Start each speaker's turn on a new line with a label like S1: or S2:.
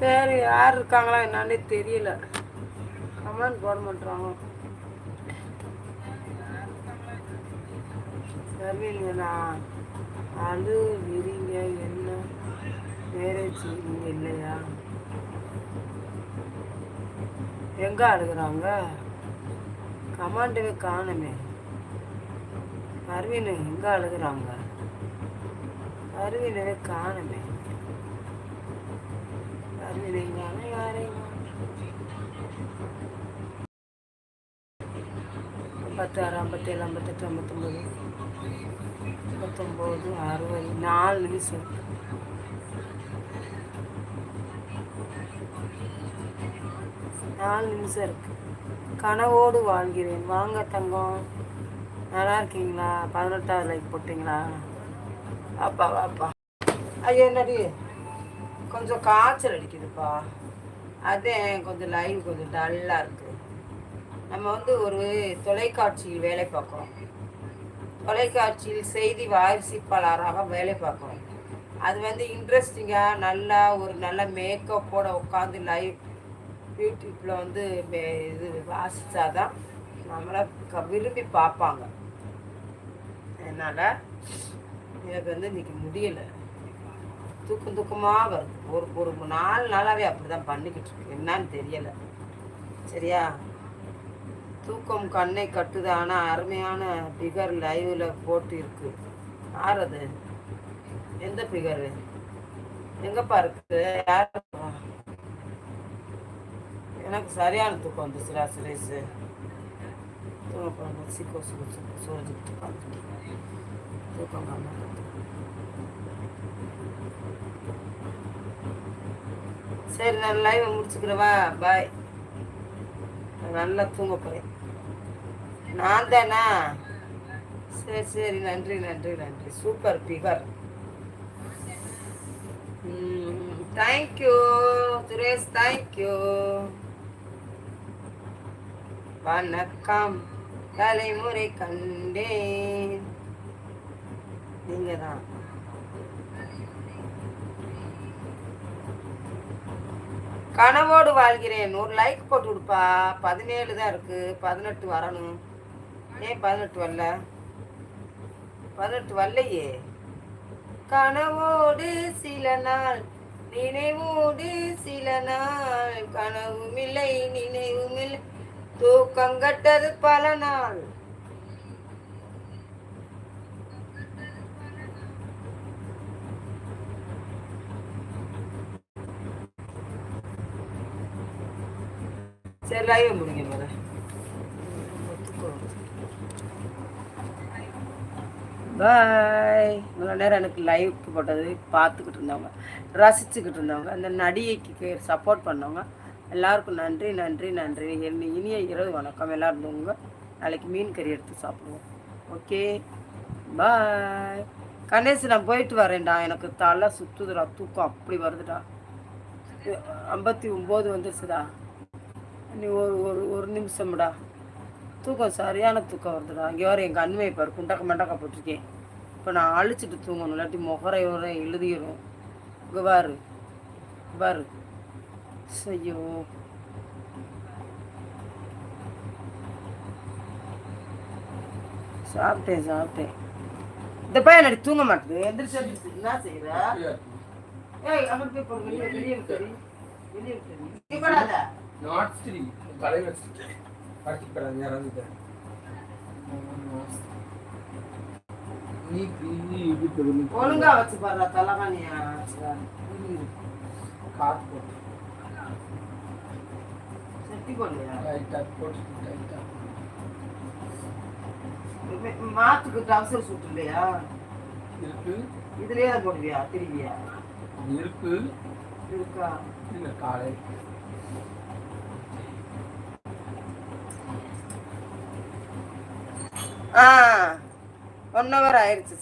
S1: சரி யார் இருக்காங்களா என்னன்னே தெரியல. கமெண்ட் போட மாட்டாங்க சரிங்கண்ணா அழு விரிங்க என்ன? மேரேஜ் நீங்க இல்லையா? எங்க அழுகுறாங்க? கமாண்டவே காணுமே. அருவினை எங்க அழுகுறாங்க? அருவினவே காணுமே. அரவிந்த் யாரையும் ஐம்பத்தாறு ஐம்பத்தேழு ஐம்பத்தெட்டு ஐம்பத்தொம்பது ஐம்பத்தொம்போது அறுபது நாலு நிமிஷம் நாலு நிமிஷம் இருக்கு. கனவோடு வாழ்கிறேன். வாங்க தங்கம். நல்லா இருக்கீங்களா? பதினெட்டாவது லைக் போட்டிங்களா? அப்பா அப்பா ஐயோ என்னடி? கொஞ்சம் காய்ச்சல் அடிக்குதுப்பா. அதே கொஞ்சம் லைவ் கொஞ்சம் டல்லாக இருக்குது நம்ம வந்து ஒரு தொலைக்காட்சியில் வேலை பார்க்குறோம். தொலைக்காட்சியில் செய்தி வாரிசிப்பாளராக வேலை பார்க்குறோம். அது வந்து இன்ட்ரெஸ்டிங்காக நல்லா ஒரு நல்ல மேக்கப்போட உட்காந்து லைவ் யூடியூப்பில் வந்து மே- இது வாசித்தாதான் நம்மளை க- விரும்பி பார்ப்பாங்க. அதனால் எனக்கு வந்து இன்றைக்கி முடியலை. தூக்கம் தூக்கமாக வருது. ஒரு ஒரு நாலு நாளாகவே அப்படி தான் பண்ணிக்கிட்டு இருக்கு. என்னன்னு தெரியலை. சரியா? தூக்கம் கண்ணை கட்டுது. ஆனால் அருமையான பிகர் லைவில் போட்டு இருக்கு. யார் அது? எந்த பிகரு எங்கப்பா இருக்கு? யார்? எனக்கு சரியான தூக்கம் வந்துச்சுடா சுரேஷ். தூங்க சிக்கோ சிக்கோ சிக்கோ சோதிக்கிட்டு பார்த்துட்டு தூக்கம் காம சரி நான் லைவை முடிச்சுக்கிறவா பாய் நல்லா தூங்க போகிறேன் நான் தானா சரி சரி நன்றி நன்றி நன்றி super figure thank you Suresh thank you வணக்கம் தலைமுறை கண்டேன். நீங்க தான் கனவோடு வாழ்கிறேன். ஒரு லைக் போட்டு கொடுப்பா. பதினேழு தான் இருக்கு. பதினெட்டு வரணும். ஏன் பதினெட்டு வரல? பதினெட்டு வரலையே. கனவோடு சில நாள் நினைவோடு சில நாள். கனவும் இல்லை நினைவும் இல்லை தூக்கங்கட்டது பல நாள். சரி லைவ் முடிங்க முத. பாய் இவ்வளோ நேரம் எனக்கு லைவுக்கு போட்டது பார்த்துக்கிட்டு இருந்தவங்க ரசிச்சுக்கிட்டு இருந்தவங்க அந்த நடிகைக்கு சப்போர்ட் பண்ணவங்க எல்லாருக்கும் நன்றி நன்றி நன்றி. என் இனிய இரவு வணக்கம். எல்லோரும் இருந்தவங்க நாளைக்கு மீன் கறி எடுத்து சாப்பிடுவோம். ஓகே? பாய். கணேஷ் நான் போயிட்டு வரேன்டா. எனக்கு தலை சுற்றுதுடா தூக்கம் அப்படி வருதுடா. ஐம்பத்தி ஒம்பது வந்துருச்சுடா. நீ ஒரு ஒரு ஒரு நிமிஷம்டா. தூக்கம் சரியான தூக்கம் வருதுடா. இங்கே வர எங்கள் அண்மையை பாரு. குண்டக்க மண்டக்க போட்டிருக்கேன். இப்போ நான் அழிச்சிட்டு தூங்கணும். இல்லாட்டி முகரை உரை எழுதிடும் இங்கே பாரு. பாரு. ஐயோ சாப்பிட்டேன் சாப்பிட்டேன் இந்த பையன் நடி தூங்க மாட்டேது. எந்திரிச்சு எந்திரிச்சு. என்ன செய்யற ஏய் அங்கிட்டு போய் போடு வெளியே வெளியே விட்டுரு வெளியே விட்டுரு நீ படாத
S2: நாட் ஸ்ரீ யாராவது நீ நீ இது பெருமை
S1: ஒழுங்கா வச்சு பாடுறா தலகாணியா
S2: காத்து போட்டு.
S1: மாத்துக்கு டவுசர் சூட் இல்லையா
S2: இருக்கு
S1: இதுலயே தான் போடுவியா திருவியா
S2: இருக்கு
S1: இருக்கா
S2: இல்லை காலை
S1: ஆ ஒன் ஹவர் ஆயிடுச்சு